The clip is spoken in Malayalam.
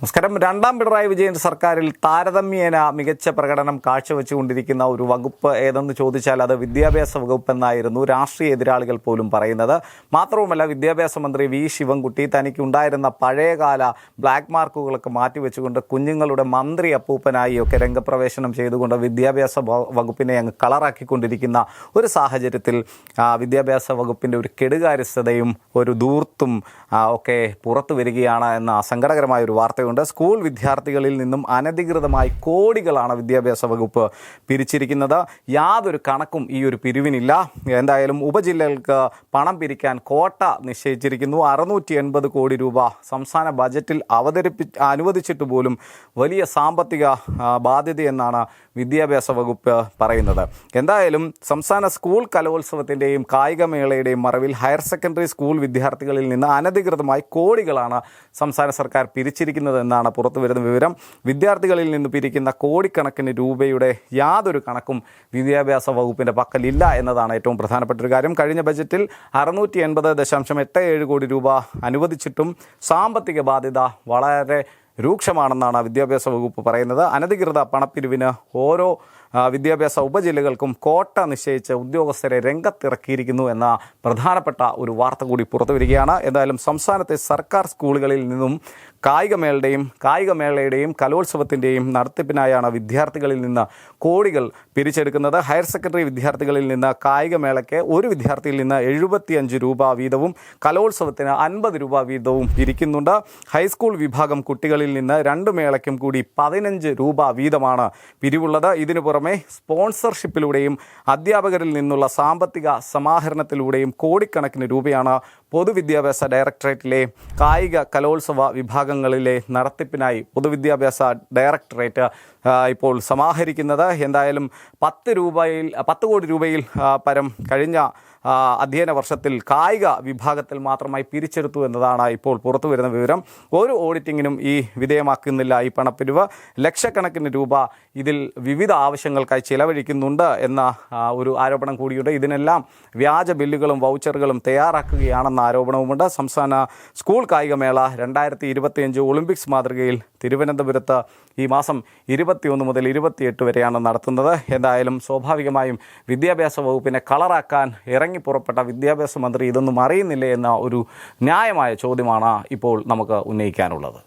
നമസ്കാരം. രണ്ടാം പിണറായി വിജയൻ സർക്കാരിൽ താരതമ്യേന മികച്ച പ്രകടനം കാഴ്ചവെച്ചുകൊണ്ടിരിക്കുന്ന ഒരു വകുപ്പ് ഏതെന്ന് ചോദിച്ചാൽ അത് വിദ്യാഭ്യാസ വകുപ്പ് എന്നായിരുന്നു രാഷ്ട്രീയ എതിരാളികൾ പോലും പറയുന്നത്. മാത്രവുമല്ല വിദ്യാഭ്യാസ മന്ത്രി വി ശിവൻകുട്ടി തനിക്കുണ്ടായിരുന്ന പഴയകാല ബ്ലാക്ക് മാർക്കുകളൊക്കെ മാറ്റിവെച്ചുകൊണ്ട് കുഞ്ഞുങ്ങളുടെ മന്ത്രി അപ്പൂപ്പനായി ഒക്കെ രംഗപ്രവേശനം ചെയ്തുകൊണ്ട് വിദ്യാഭ്യാസ വകുപ്പിനെ അങ്ങ് കളറാക്കിക്കൊണ്ടിരിക്കുന്ന ഒരു സാഹചര്യത്തിൽ വിദ്യാഭ്യാസ വകുപ്പിന്റെ ഒരു കെടുകാര്യസ്ഥതയും ഒരു ദൂർത്തും ഒക്കെ പുറത്തു വരികയാണ് എന്ന സങ്കടകരമായ ഒരു വാർത്തയുണ്ട് സ്കൂൾ വിദ്യാർത്ഥികളിൽ നിന്നും അനധികൃതമായി കോടികളാണ് വിദ്യാഭ്യാസ വകുപ്പ് പിരിച്ചിരിക്കുന്നത്. യാതൊരു കണക്കും ഈ ഒരു പിരിവിനില്ല. എന്തായാലും ഉപജില്ലകൾക്ക് പണം പിരിക്കാൻ കോട്ട നിശ്ചയിച്ചിരിക്കുന്നു. അറുന്നൂറ്റി എൺപത് കോടി രൂപ സംസ്ഥാന ബജറ്റിൽ അവതരിപ്പി അനുവദിച്ചിട്ട് പോലും വലിയ സാമ്പത്തിക ബാധ്യതയെന്നാണ് വിദ്യാഭ്യാസ വകുപ്പ് പറയുന്നത്. എന്തായാലും സംസ്ഥാന സ്കൂൾ കലോത്സവത്തിന്റെയും കായികമേളയുടെയും മറവിൽ ഹയർ സെക്കൻഡറി സ്കൂൾ വിദ്യാർത്ഥികളിൽ നിന്ന് അനധികൃതമായി കോടികളാണ് സംസ്ഥാന സർക്കാർ പിരിച്ചിരിക്കുന്നതെന്നാണ് പുറത്തു വരുന്ന വിവരം. വിദ്യാർത്ഥികളിൽ നിന്ന് പിരിക്കുന്ന കോടിക്കണക്കിന് രൂപയുടെ യാതൊരു കണക്കും വിദ്യാഭ്യാസ വകുപ്പിന്റെ പക്കലില്ല എന്നതാണ് ഏറ്റവും പ്രധാനപ്പെട്ട ഒരു കാര്യം. കഴിഞ്ഞ ബജറ്റിൽ അറുന്നൂറ്റി എൺപത് ദശാംശം എട്ട് ഏഴ് കോടി രൂപ അനുവദിച്ചിട്ടും സാമ്പത്തിക ബാധ്യത വളരെ രൂക്ഷമാണെന്നാണ് വിദ്യാഭ്യാസ വകുപ്പ് പറയുന്നത്. അനധികൃത പണപ്പിരിവിന് ഓരോ വിദ്യാഭ്യാസ ഉപജില്ലകൾക്കും കോട്ട നിശ്ചയിച്ച് ഉദ്യോഗസ്ഥരെ രംഗത്തിറക്കിയിരിക്കുന്നു എന്ന പ്രധാനപ്പെട്ട ഒരു വാർത്ത കൂടി പുറത്തു വരികയാണ്. എന്തായാലും സംസ്ഥാനത്തെ സർക്കാർ സ്കൂളുകളിൽ നിന്നും കായികമേളയുടെയും കായികമേളയുടെയും കലോത്സവത്തിന്റെയും നടത്തിപ്പിനായാണ് വിദ്യാർത്ഥികളിൽ നിന്ന് കോടികൾ പിരിച്ചെടുക്കുന്നത്. ഹയർ സെക്കൻഡറി വിദ്യാർത്ഥികളിൽ നിന്ന് കായികമേളയ്ക്ക് ഒരു വിദ്യാർത്ഥിയിൽ നിന്ന് എഴുപത്തിയഞ്ച് രൂപ വീതവും കലോത്സവത്തിന് അൻപത് രൂപ വീതവും പിരിക്കുന്നുണ്ട് ഹൈസ്കൂൾ വിഭാഗം കുട്ടികളിൽ നിന്ന് രണ്ട് മേളയ്ക്കും കൂടി പതിനഞ്ച് രൂപ വീതമാണ് പിരിവുള്ളത്. ഇതിനു പുറമെ സ്പോൺസർഷിപ്പിലൂടെയും അധ്യാപകരിൽ നിന്നുള്ള സാമ്പത്തിക സമാഹരണത്തിലൂടെയും കോടിക്കണക്കിന് രൂപയാണ് പൊതുവിദ്യാഭ്യാസ ഡയറക്ടറേറ്റിലെ കായിക കലോത്സവ വിഭാഗങ്ങളിലെ നടത്തിപ്പിനായി പൊതുവിദ്യാഭ്യാസ ഡയറക്ടറേറ്റ് ഇപ്പോൾ സമാഹരിക്കുന്നത്. എന്തായാലും പത്ത് രൂപയിൽ പത്ത് കോടി രൂപയിൽ പരം കഴിഞ്ഞ അധ്യയന വർഷത്തിൽ കായിക വിഭാഗത്തിൽ മാത്രമായി പിരിച്ചെടുത്തു എന്നതാണ് ഇപ്പോൾ പുറത്തു വരുന്ന വിവരം. ഒരു ഓഡിറ്റിങ്ങിനും ഈ വിധേയമാക്കുന്നില്ല ഈ പണപ്പിരിവ്. ലക്ഷക്കണക്കിന് രൂപ ഇതിൽ വിവിധ ആവശ്യങ്ങൾക്കായി ചിലവഴിക്കുന്നുണ്ട് എന്ന ഒരു ആരോപണം കൂടിയുണ്ട്. ഇതിനെല്ലാം വ്യാജ ബില്ലുകളും വൗച്ചറുകളും തയ്യാറാക്കുകയാണെന്ന ആരോപണവുമുണ്ട്. സംസ്ഥാന സ്കൂൾ കായികമേള രണ്ടായിരത്തി ഇരുപത്തിയഞ്ച് ഒളിമ്പിക്സ് മാതൃകയിൽ തിരുവനന്തപുരത്ത് ഈ മാസം ഇരുപത്തിയൊന്ന് മുതൽ ഇരുപത്തിയെട്ട് വരെയാണ് നടത്തുന്നത്. എന്തായാലും സ്വാഭാവികമായും വിദ്യാഭ്യാസ വകുപ്പിനെ കളറാക്കാൻ ഇറങ്ങി പുറപ്പെട്ട വിദ്യാഭ്യാസ മന്ത്രി ഇതൊന്നും അറിയുന്നില്ലേ എന്ന ഒരു ന്യായമായ ചോദ്യമാണ് ഇപ്പോൾ നമുക്ക് ഉന്നയിക്കാനുള്ളത്.